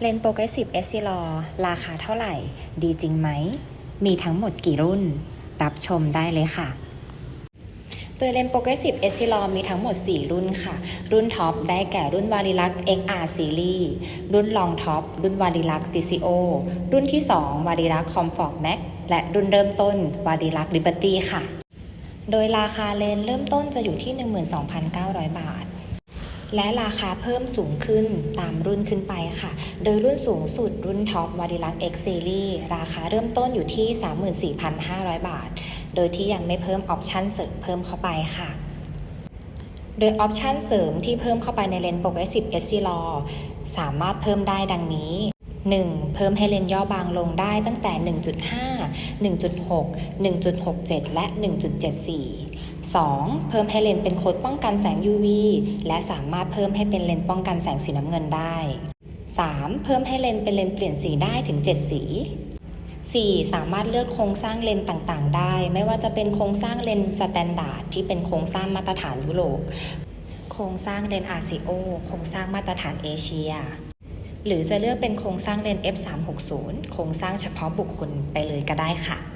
เลนส์โปรเกรสซีฟเอสซิลอราคาเท่าไหร่ ดีจริงไหม มีทั้งหมดกี่รุ่น รับชมได้เลยค่ะ ตัวเลนส์โปรเกรสซีฟเอสซิลอมีทั้งหมด 4 รุ่นค่ะ รุ่นท็อปได้แก่รุ่นวาริลัก XR Series รุ่นลองท็อปรุ่นวาริลัก DCO รุ่นที่ 2 วาริลัก Comfort Max และรุ่นเริ่มต้นวาริลัก Liberty ค่ะ โดยราคาเลนส์เริ่มต้นจะอยู่ที่ 12,900 บาท และราคาเพิ่มสูงขึ้นตามรุ่นขึ้นไปค่ะ โดยรุ่นสูงสุดรุ่นท็อปวาริลัก X Series ราคาเริ่มต้นอยู่ที่ 34,500 บาท โดยที่ยังไม่เพิ่มออปชันเสริมเพิ่มเข้าไปค่ะโดยออปชันเสริมที่เพิ่มเข้าไปในเลนส์ Progressive s c l o สามารถเพิ่มได้ดังนี้ 1. เพิ่มให้เลนส์ย่อบางลงได้ตั้งแต่ 1.5 1.6 1.67 และ 1.74 2. เพิ่มให้เลนส์เป็นโค้ดป้องกันแสง UV และสามารถเพิ่มให้เป็นเลนส์ป้องกันแสงสีน้ำเงินได้ 3. เพิ่มให้เลนส์เป็นเลนส์เปลี่ยนสีได้ถึง 7 สี 4. สามารถเลือกโครงสร้างเลนส์ต่างๆ ได้ ไม่ว่าจะเป็นโครงสร้างเลนส์สแตนดาร์ดที่เป็นโครงสร้างมาตรฐานยุโรป โครงสร้างเลนส์ RCO โครงสร้างมาตรฐานเอเชีย หรือจะเลือกเป็นโครงสร้างเลนส์ F360 โครงสร้างเฉพาะบุคคลไปเลยก็ได้ค่ะ